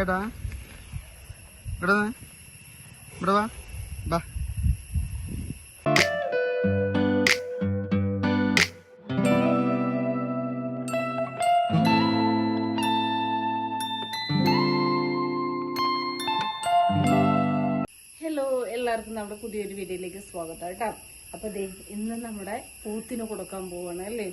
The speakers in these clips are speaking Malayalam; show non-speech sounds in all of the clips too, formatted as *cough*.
ഏട്ടാ? ഇവിടെ. ഇവിടെ വാ. ഹലോ എല്ലാവർക്കും നമ്മുടെ പുതിയൊരു വീഡിയോയിലേക്ക് സ്വാഗതം കേട്ടോ. അപ്പൊ ദേ ഇന്ന് നമ്മുടെ പൂത്തിന് കൊടുക്കാൻ പോവാണ് അല്ലേ?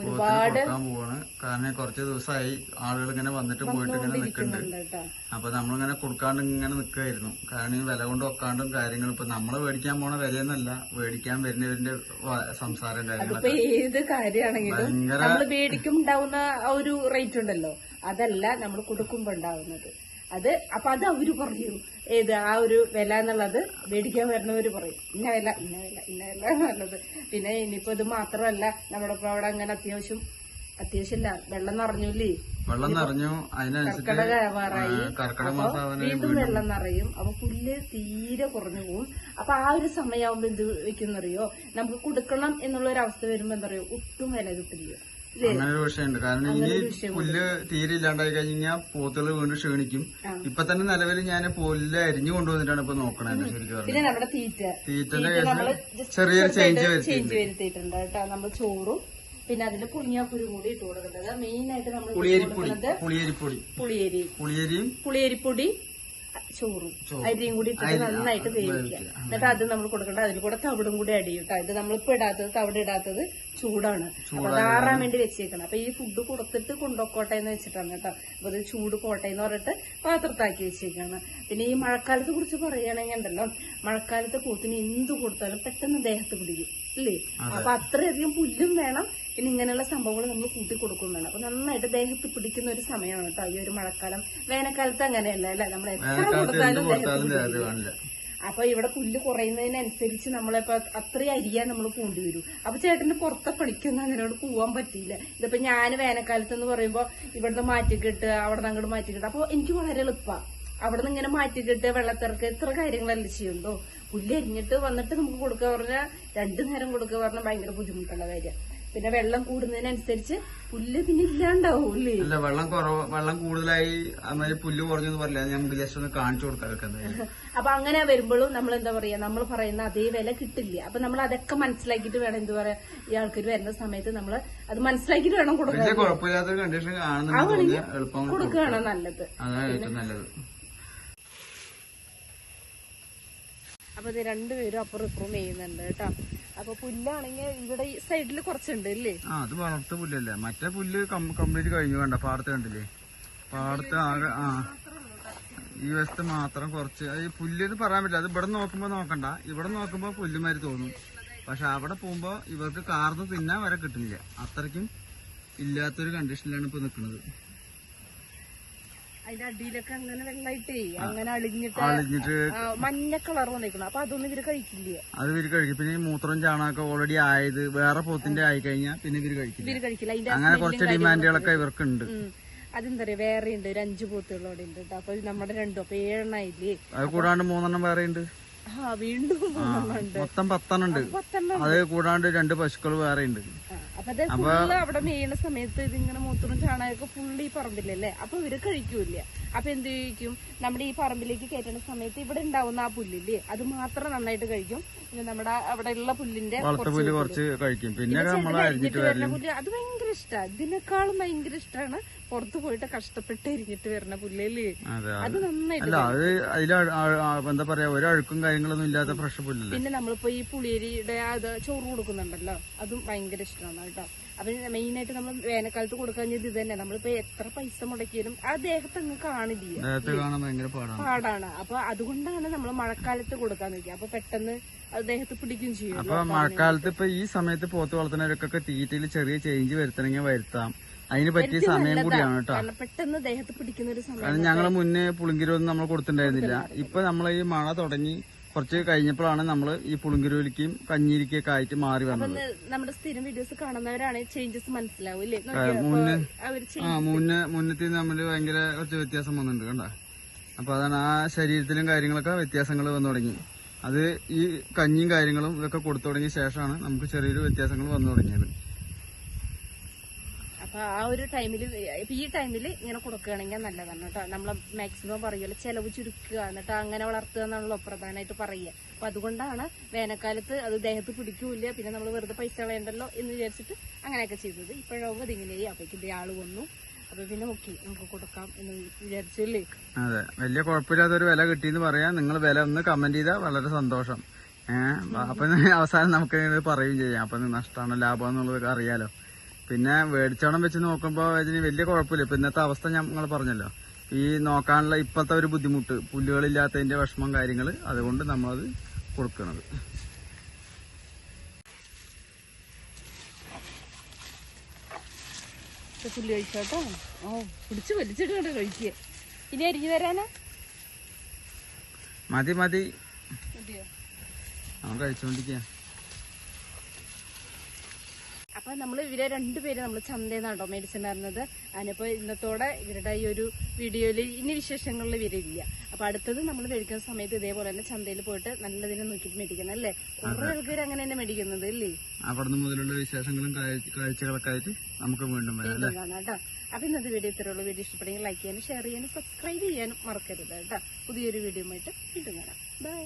ഒരുപാട് പോവാണ്. കാരണം കുറച്ച് ദിവസമായി ആളുകൾ ഇങ്ങനെ വന്നിട്ട് പോയിട്ട് ഇങ്ങനെ നിൽക്കുന്നുണ്ട്. അപ്പൊ നമ്മളിങ്ങനെ കൊടുക്കാണ്ട് ഇങ്ങനെ നിൽക്കുകയായിരുന്നു കാരണം ഈ വില കൊണ്ട് ഒക്കാണ്ടും കാര്യങ്ങളും ഇപ്പൊ നമ്മൾ മേടിക്കാൻ പോണ വിലയൊന്നല്ല മേടിക്കാൻ വരുന്നവരിന്റെ സംസാരം കാര്യങ്ങളൊക്കെ. ഏത് കാര്യമാണെങ്കിലും ഒരു റേറ്റ് ഉണ്ടല്ലോ. അതല്ല നമ്മൾ കൊടുക്കുമ്പോ ഉണ്ടാവുന്നത്. അത് അപ്പൊ അത് അവർ പറയും ഏത് ആ ഒരു വില എന്നുള്ളത് മേടിക്കാൻ വരുന്നവര് പറയും. ഇന്ന വില ഇന്ന വില ഇന്ന വില എന്നുള്ളത്. പിന്നെ ഇനിയിപ്പോ ഇത് മാത്രമല്ല നമ്മുടെ ഇപ്പൊ അവിടെ അങ്ങനെ അത്യാവശ്യം അത്യാവശ്യമില്ല വെള്ളം നിറഞ്ഞൂല്ലേ? വെള്ളം നിറഞ്ഞു. അതിനനുസരിച്ച് വീണ്ടും വെള്ളം നിറയും. അപ്പൊ പുല്ല് തീരെ കുറഞ്ഞു പോകും അപ്പൊ ആ ഒരു സമയമാകുമ്പോ എന്ത് വെക്കുന്നറിയോ? നമുക്ക് കൊടുക്കണം എന്നുള്ള ഒരു അവസ്ഥ വരുമ്പോ എന്തറിയോ ഒട്ടും വില കിട്ടില്ല. അങ്ങനെ ഒരു വിഷയമുണ്ട്. കാരണം ഇനി പുല്ല് തീരെ ഇല്ലാണ്ടായി കഴിഞ്ഞാൽ പോത്തുകൾ വീണ്ടും ക്ഷീണിക്കും. ഇപ്പൊ തന്നെ നിലവിൽ ഞാൻ പുല്ല് അരിഞ്ഞു കൊണ്ടുവന്നിട്ടാണ് ഇപ്പൊ നോക്കണത് ശരിക്കും തീറ്റന്റെ തീറ്റ. കേസിൽ ചെറിയൊരു ചേഞ്ച് വരുത്തി ചേഞ്ച് വരുത്തിയിട്ടുണ്ട്. കേട്ടോ. നമ്മൾ ചോറും പിന്നെ അതിന്റെ പുളിയാക്കുരു കൂടി ഇട്ട് കൊടുക്കുന്നത് മെയിൻ ആയിട്ട് നമ്മൾ പുളിയരിപ്പൊടി. പുളിയരിപ്പൊടി. പുളിയേരി. പുളിയരിയും പുളിയരിപ്പൊടി ചോറും അരിയും കൂടി ഇട്ടിട്ട് നന്നായിട്ട് വേവിക്കുക. എന്നിട്ട് അത് നമ്മൾ കൊടുക്കേണ്ട അതിൽ കൂടെ തവിടും കൂടി അടിയിട്ടാ കേട്ടോ ഇത് നമ്മളിപ്പോ ഇടാത്തത് തവിട് ഇടാത്തത് ചൂടാണ്. അപ്പൊ അത് ആറാൻ വേണ്ടി വെച്ചേക്കണം. അപ്പൊ ഈ ഫുഡ് കൊടുത്തിട്ട് കൊണ്ടുപോക്കോട്ടെ എന്ന് വെച്ചിട്ടാണ് കേട്ടോ. അപ്പൊ അത് ചൂട് പോട്ടെ എന്ന് പറഞ്ഞിട്ട് പാത്രത്താക്കി വെച്ചേക്കാണ്. പിന്നെ ഈ മഴക്കാലത്തെ കുറിച്ച് പറയുകയാണെങ്കിൽ ഉണ്ടല്ലോ മഴക്കാലത്ത് കൂത്തിന് എന്ത് കൊടുത്താലും പെട്ടെന്ന് ദേഹത്ത് പിടിക്കും. അല്ലേ അപ്പൊ അത്രയധികം പുല്ലും വേണം പിന്നെ ഇങ്ങനെയുള്ള സംഭവങ്ങൾ നമ്മൾ കൂട്ടി കൊടുക്കുന്നതാണ് അപ്പൊ നന്നായിട്ട് ദേഹത്ത് പിടിക്കുന്ന ഒരു സമയമാണ് കേട്ടോ ഈ ഒരു മഴക്കാലം. വേനൽക്കാലത്ത് അങ്ങനെയല്ല അല്ലെ? നമ്മൾ എത്ര കൊടുത്താലും ദേഹത്ത് അപ്പൊ ഇവിടെ പുല്ല് കുറയുന്നതിനനുസരിച്ച് നമ്മളിപ്പോ അത്രയും അരിയാൻ നമ്മൾ പോണ്ടി വരും. അപ്പൊ ചേട്ടന് പുറത്തെ പണിക്കൊന്നും അങ്ങനോട് പോവാൻ പറ്റിയില്ല. ഇതിപ്പോ ഞാൻ വേനൽക്കാലത്ത് എന്ന് പറയുമ്പോ ഇവിടുന്ന് മാറ്റിക്കിട്ട് അവിടെ നിന്ന് അങ്ങോട്ട് മാറ്റിക്കിട്ട്. അപ്പൊ എനിക്ക് വളരെ എളുപ്പമാണ് അവിടെ നിന്ന് ഇങ്ങനെ മാറ്റിക്കിട്ട് വെള്ളത്തിറക്ക് ഇത്ര കാര്യങ്ങളല്ലേ ചെയ്യുന്നുണ്ടോ പുല്ല് അരിഞ്ഞിട്ട് വന്നിട്ട് നമുക്ക് കൊടുക്കുക പറഞ്ഞാൽ രണ്ടു നേരം കൊടുക്കുക പറഞ്ഞാൽ ഭയങ്കര ബുദ്ധിമുട്ടുള്ള കാര്യം. പിന്നെ വെള്ളം കൂടുന്നതിനനുസരിച്ച് പുല്ല് പിന്നെ ഇല്ലാണ്ടാവൂല്ലേ അല്ല വെള്ളം കുറവ് വെള്ളം കൂടുതലായി അന്നേരം പുല്ല് കുറഞ്ഞെന്ന് അത് നമുക്ക് ജസ്റ്റ് ഒന്ന് കാണിച്ചു കൊടുക്കാം *laughs* അപ്പൊ അങ്ങനെ വരുമ്പോഴും നമ്മൾ എന്താ പറയാ? നമ്മൾ പറയുന്ന അതേ വില കിട്ടില്ല. അപ്പൊ നമ്മൾ അതൊക്കെ മനസ്സിലാക്കിയിട്ട് വേണം എന്താ പറയാ? ഈ ആൾക്കാർ വരുന്ന സമയത്ത് നമ്മൾ അത് മനസ്സിലാക്കിയിട്ട് വേണം കൊടുക്കാൻ. കണ്ടീഷൻ കൊടുക്കുകയാണ് നല്ലത്. അതാണ് ഏറ്റവും നല്ലത്. അപ്പൊ ഇത് രണ്ടുപേരും അപ്പുറം ഇപ്പുറം ചെയ്യുന്നുണ്ട് കേട്ടോ. അപ്പൊ പുല്ലാണെങ്കിൽ ഇവിടെ ഈ സൈഡിൽ കുറച്ചുണ്ട് അല്ലേ ആ അത് വളർത്ത പുല്ലല്ലേ? മറ്റേ പുല്ല് കംപ്ലീറ്റ് കഴിഞ്ഞു വേണ്ട പാടത്ത് കണ്ടില്ലേ? പാടത്ത് ആകെ ആ. ഈ വശത്ത് മാത്രം കുറച്ച് ഈ പുല്ല് എന്ന് പറയാൻ പറ്റില്ല. അത് ഇവിടെ നോക്കുമ്പോ നോക്കണ്ട. ഇവിടെ നോക്കുമ്പോ പുല്ലുമാരി തോന്നും. പക്ഷെ അവിടെ പോകുമ്പോ ഇവർക്ക് കാർന്ന് തിന്നാൻ വരെ കിട്ടുന്നില്ല. അത്രയ്ക്കും ഇല്ലാത്തൊരു കണ്ടീഷനിലാണ് ഇപ്പൊ നിൽക്കുന്നത് അതിന്റെ അടിയിലൊക്കെ അങ്ങനെ വെള്ളമായിട്ടേ അങ്ങനെ അളിഞ്ഞിട്ട് അളിഞ്ഞിട്ട് മഞ്ഞ കളർ വന്നിരിക്കണം അപ്പൊ അതൊന്നും ഇവർ കഴിക്കില്ല? അത് ഇവർ കഴിക്കും. പിന്നെ മൂത്രം ചാണകമൊക്കെ ഓൾറെഡി ആയത് വേറെ പോത്തിന്റെ ആയി കഴിഞ്ഞാൽ പിന്നെ ഇവർ കഴിക്കില്ല. ഇവർ കഴിക്കില്ല. അങ്ങനെ കുറച്ച് ഡിമാൻഡുകളൊക്കെ ഇവർക്ക് ഉണ്ട് അതെന്താ പറയാ വേറെ ഉണ്ട്. ഒരു അഞ്ചു പോത്തുകളോടെ ഉണ്ട് അപ്പൊ നമ്മുടെ രണ്ടും. അപ്പൊ ഏഴെണ്ണായില്ലേ അത് കൂടാണ്ട് മൂന്നെണ്ണം വേറെ ഉണ്ട്. ആ വീണ്ടും മൊത്തം പത്തെണ്ണം ഉണ്ട്. അത് കൂടാണ്ട് രണ്ട് പശുക്കൾ വേറെ ഉണ്ട്. അപ്പൊ അത് ഫുള്ള് അവിടെ മേയണ സമയത്ത് ഇതിങ്ങനെ മൂത്രം ചാണകമൊക്കെ ഫുള്ള് ഈ പറമ്പിലല്ലേ? അപ്പൊ ഇവർ കഴിക്കൂല അപ്പൊ എന്ത് കഴിക്കും നമ്മുടെ ഈ പറമ്പിലേക്ക് കയറ്റുന്ന സമയത്ത് ഇവിടെ ഉണ്ടാവുന്ന ആ പുല്ലില്ലേ അത് മാത്രം നന്നായിട്ട് കഴിക്കും. പിന്നെ നമ്മുടെ അവിടെ ഉള്ള പുല്ലിന്റെ കുറച്ച് കഴിക്കും. പിന്നെ പുല്ല് അത് ഭയങ്കര ഇഷ്ടമാണ് ഇതിനേക്കാളും ഭയങ്കര ഇഷ്ടമാണ് പുറത്തു പോയിട്ട് കഷ്ടപ്പെട്ട് എരിഞ്ഞിട്ട് വരുന്ന പുല്ലല്ലേ. അതെ നന്നായിട്ട് എന്താ പറയാ ഒരു അഴുക്കും കാര്യങ്ങളൊന്നും ഇല്ലാത്ത ഫ്രഷ് പുല്ലല്ലേ? പിന്നെ നമ്മളിപ്പോ ഈ പുളിയരിയുടെ അത് ചോറ് കൊടുക്കുന്നുണ്ടല്ലോ അതും ഭയങ്കര ഇഷ്ടമാണ് കേട്ടോ. അപ്പൊ മെയിൻ ആയിട്ട് നമ്മൾ വേനൽക്കാലത്ത് കൊടുക്കാൻ ഇത് തന്നെ നമ്മളിപ്പോ എത്ര പൈസ മുടക്കിയാലും ആ ദേഹത്ത് അങ്ങ് പാടാണ് പാടാണ്. അപ്പൊ അതുകൊണ്ടാണ് നമ്മൾ മഴക്കാലത്ത് കൊടുക്കാൻ നോക്കിയത് അപ്പൊ പെട്ടെന്ന് അദ്ദേഹത്തെ പിടിക്കും ചെയ്യും അപ്പൊ മഴക്കാലത്ത് ഇപ്പൊ ഈ സമയത്ത് പോത്ത് വളർത്തുന്നവർക്കൊക്കെ തീറ്റയിൽ ചെറിയ ചേഞ്ച് വരുത്തണമെങ്കിൽ വരുത്താം. അതിന് പറ്റിയ സമയം കൂടിയാണ് കേട്ടോ. പെട്ടെന്ന് ദേഹത്ത് പിടിക്കുന്ന ഒരു സമയം ഞങ്ങൾ മുന്നേ പുളിങ്കിരൊന്നും നമ്മൾ കൊടുത്തിട്ടുണ്ടായിരുന്നില്ല. ഇപ്പൊ നമ്മൾ ഈ മഴ തുടങ്ങി കുറച്ച് കഴിഞ്ഞപ്പോഴാണ് നമ്മൾ ഈ പുളിങ്കിരോലിക്കും കഞ്ഞീരിക്കൊക്കെ ആയിട്ട് മാറി വന്നത്. നമ്മുടെ സ്ഥിരം വീഡിയോസ് കാണുന്നവരാണ് ചേഞ്ചസ് മനസ്സിലാവും ഇല്ലേ? മുന്നേ അവർ ആ മുന്നേ മുന്നത്തെ തമ്മിൽ ഭയങ്കര കുറച്ച് വ്യത്യാസം വന്നിട്ടുണ്ട് കണ്ട? അപ്പൊ അതാണ് ആ ശരീരത്തിലും കാര്യങ്ങളൊക്കെ വ്യത്യാസങ്ങൾ വന്നു തുടങ്ങി. അത് ഈ കഞ്ഞിയും കാര്യങ്ങളും ഇതൊക്കെ കൊടുത്തു തുടങ്ങിയ ശേഷമാണ് നമുക്ക് ചെറിയൊരു വ്യത്യാസങ്ങൾ വന്നു തുടങ്ങിയത്. അപ്പൊ ആ ഒരു ടൈമിൽ ഈ ടൈമിൽ ഇങ്ങനെ കൊടുക്കുകയാണെങ്കിൽ നല്ലതാണ് കേട്ടോ. നമ്മളെ മാക്സിമം പറയുമല്ലോ ചെലവ് ചുരുക്കുക എന്നിട്ട് അങ്ങനെ വളർത്തുക എന്നാണല്ലോ പ്രധാനമായിട്ട് പറയുക. അപ്പൊ അതുകൊണ്ടാണ് വേനൽക്കാലത്ത് അത് ദേഹത്ത് പിടിക്കൂല പിന്നെ നമ്മൾ വെറുതെ പൈസ കളയണ്ടല്ലോ എന്ന് വിചാരിച്ചിട്ട് അങ്ങനെയൊക്കെ ചെയ്തത്. ഇപ്പോഴും അതിങ്ങനെയായി. അപ്പോഴേക്ക് ഇതേ ആൾ വന്നു. അപ്പൊ പിന്നെ നമുക്ക് കൊടുക്കാം എന്ന് വിചാരിച്ചല്ലേ? അതെ. വലിയ കുഴപ്പമില്ലാത്തൊരു വില കിട്ടിയെന്ന് പറയാം. നിങ്ങൾ വില ഒന്ന് കമന്റ് ചെയ്താൽ വളരെ സന്തോഷം. ഏഹ് അപ്പൊ അവസാനം നമുക്ക് പറയുകയും ചെയ്യാം. അപ്പൊ നഷ്ടമാണോ ലാഭം എന്നുള്ളതൊക്കെ അറിയാലോ. പിന്നെ മേടിച്ചോണം വെച്ച് നോക്കുമ്പോൾ ഇതിന് വലിയ കുഴപ്പമില്ല. ഇപ്പൊ ഇന്നത്തെ അവസ്ഥ ഞങ്ങൾ പറഞ്ഞല്ലോ. ഈ നോക്കാനുള്ള ഇപ്പോഴത്തെ ഒരു ബുദ്ധിമുട്ട് പുല്ലുകളില്ലാത്തതിന്റെ വിഷമം കാര്യങ്ങൾ അതുകൊണ്ട് നമ്മളത് കൊടുക്കണത്. ഇപ്പൊ പുല്ല് കഴിച്ചോട്ടോ? ഓ പിടിച്ച് വലിച്ചിട്ട് കൊണ്ട് കഴിക്കുക ഇനി അരിഞ്ഞു തരാനാ? മതി മതി. അവൻ കഴിച്ചോണ്ടിരിക്കുക അപ്പൊ നമ്മൾ ഇവരെ രണ്ടുപേരും നമ്മൾ മെഡിസിൻ മേടിച്ചിട്ടുണ്ടായിരുന്നത്. അതിനിപ്പോ ഇന്നത്തോടെ ഇവരുടെ ഈ ഒരു വീഡിയോയിൽ ഇനി വിശേഷങ്ങളിൽ ഇവരില്ല അപ്പൊ അടുത്തത് നമ്മൾ മേടിക്കുന്ന സമയത്ത് ഇതേപോലെ തന്നെ ചന്തയിൽ പോയിട്ട് നല്ലതിനെ നോക്കിയിട്ട് മേടിക്കണം അല്ലേ? കുറെ ആൾക്കാർ അങ്ങനെ തന്നെ മേടിക്കുന്നത് അല്ലേ? അവിടുന്ന് മുതലുള്ള വിശേഷങ്ങളും കാഴ്ച- കാഴ്ചകളൊക്കെ ആയിട്ട് നമുക്ക് വീണ്ടും വരാം കേട്ടോ. അപ്പൊ ഇന്നത്തെ വീഡിയോ ഇത്രയുള്ള വീഡിയോ ഇഷ്ടപ്പെടുമെങ്കിൽ ലൈക്ക് ചെയ്യാനും ഷെയർ ചെയ്യാനും സബ്സ്ക്രൈബ് ചെയ്യാനും മറക്കരുത് കേട്ടോ. പുതിയൊരു വീഡിയോ ആയിട്ട് വീണ്ടും കാണാം. ബൈ